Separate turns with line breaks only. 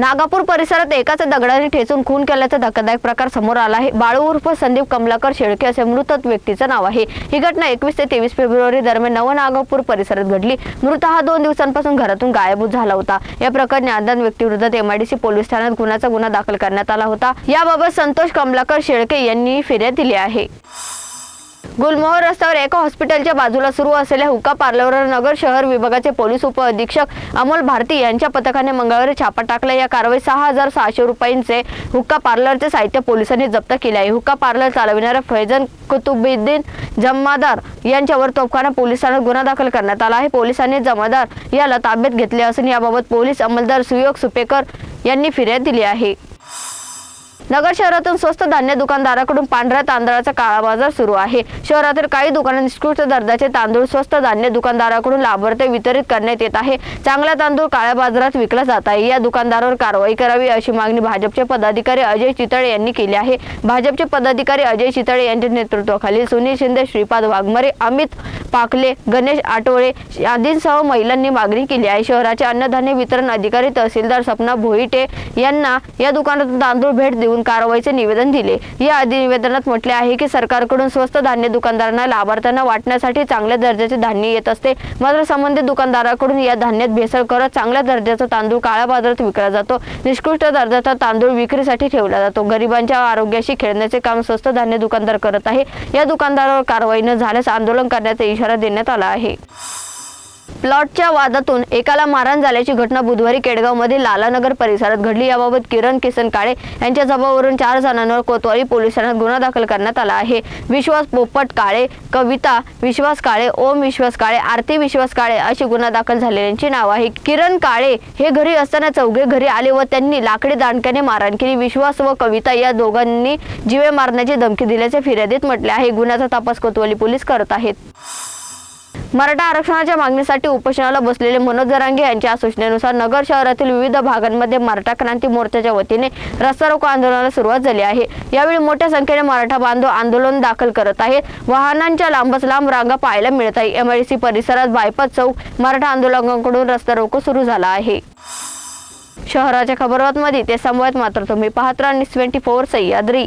नागापूर परिसरात एकाच दगडाने ठेचून खून केल्याचा धक्कादायक प्रकार समोर आला आहे. बाळू उर्फ संदीप कमलाकर शेळके असे मृत व्यक्तीचं नाव आहे. ही घटना एकवीस ते तेवीस फेब्रुवारी दरम्यान नवनागापूर परिसरात घडली. मृत हा दोन दिवसांपासून घरातून गायबूत झाला होता. या प्रकरणी अज्ञात व्यक्तीविरुद्ध एमआयडीसी पोलीस ठाण्यात गुन्ह्याचा गुन्हा दाखल करण्यात आला होता. याबाबत संतोष कमलाकर शेळके यांनी फिर्याद दिली आहे. गुलमोहर रस्त्यावर एका हॉस्पिटलच्या बाजूला सुरू असलेल्या हुक्का पार्लरवर नगर शहर विभागाचे पोलीस उपअधीक्षक अमोल भारती यांच्या पथकाने मंगळवारी छापा टाकला. या कारवाई सहा हजार सहाशे रुपयांचे हुक्का पार्लरचे साहित्य पोलिसांनी जप्त केले आहे. हुक्का पार्लर चालविणाऱ्या फैजन कुतुबुद्दीन जमादार यांच्यावर तोफखाना पोलीस ठाण्यात गुन्हा दाखल करण्यात आला आहे. पोलिसांनी जमादार याला ताब्यात घेतले असून याबाबत पोलीस अंमलदार सुयोग सुपेकर यांनी फिर्याद दिली आहे. नगर शहरातून स्वस्त धान्य दुकानदाराकडून पांढऱ्या तांदळाचा काळा बाजार सुरू आहे. शहरातील काही दुकानं निष्कृष्ट दर्जाचे तांदूळ स्वस्त धान्य दुकानदाराकडून लाभार्थी वितरित करण्यात येत आहे. चांगला तांदूळ काळ्या बाजारात विकला जात आहे. या दुकानदारावर कारवाई करावी अशी मागणी भाजपचे पदाधिकारी अजय चितळे यांनी केली आहे. भाजपचे पदाधिकारी अजय चितळे यांच्या नेतृत्वाखाली सुनील शिंदे श्रीपाद वाघमारे अमित पाकले गणेश आठवळे आदींसह महिलांनी मागणी केली आहे. शहराचे अन्नधान्य वितरण अधिकारी तहसीलदार सपना भोईटे यांना या दुकानातून तांदूळ भेट देऊन कारवाईचे निवेदन दिले. या आधी निवेदनात म्हटले आहे की सरकारकडून स्वस्त धान्य दुकानदारांना लाभार्थ्यांना वाटण्यासाठी चांगल्या दर्जाचे धान्य येत असते. मात्र संबंधित दुकानदाराकडून या धान्यात भेसळ करत चांगल्या दर्जाचा तांदूळ काळ्या बाजारात विकला जातो. निष्कृष्ट दर्जाचा तांदूळ विक्रीसाठी ठेवला जातो. गरिबांच्या आरोग्याशी खेळण्याचे काम स्वस्त धान्य दुकानदार करत आहे. या दुकानदारावर कारवाई न झाल्यास आंदोलन करण्याचा इशारा देण्यात आला आहे. प्लॉटच्या वादातून एकाला मारहाण झाल्याची घटना बुधवारी केडगावमधील लालानगर परिसरात घडली. याबाबत किरण किसन काळे यांच्या जबाबावरून चार जणांवर कोतवाली पोलीस ठाण्यात गुन्हा दाखल करण्यात आला आहे. विश्वास पोपट काळे कविता विश्वास काळे ओम विश्वास काळे आरती विश्वास काळे अशी गुन्हा दाखल झालेल्यांची नाव आहे. किरण काळे हे घरी असताना चौघे घरी आले व त्यांनी लाकडी दांडक्याने मारहाण केली. विश्वास व कविता या दोघांनी जीवे मारण्याची धमकी दिल्याचे फिर्यादीत म्हटले आहे. गुन्ह्याचा तपास कोतवाली पोलीस करत आहेत. मराठा आरक्षणाच्या मागणीसाठी उपोषणाला बसलेले मनोज जरांगे यांच्या सूचनेनुसार नगर शहरातील विविध भागांमध्ये मराठा क्रांती मोर्चाच्या वतीने रस्ता रोको आंदोलनाला सुरुवात झाली आहे. यावेळी मोठ्या संख्येने मराठा बांधव आंदोलन दाखल करत आहेत. वाहनांच्या लांबच लांब रांगा पाहायला मिळत आहे एमआयडीसी परिसरात बायपास चौक मराठा आंदोलकांकडून रस्ता रोको सुरू झाला आहे. शहराच्या खबरबातमध्ये ते संवाद मात्र तुम्ही पाहत राहा. Twenty four Sahyadri.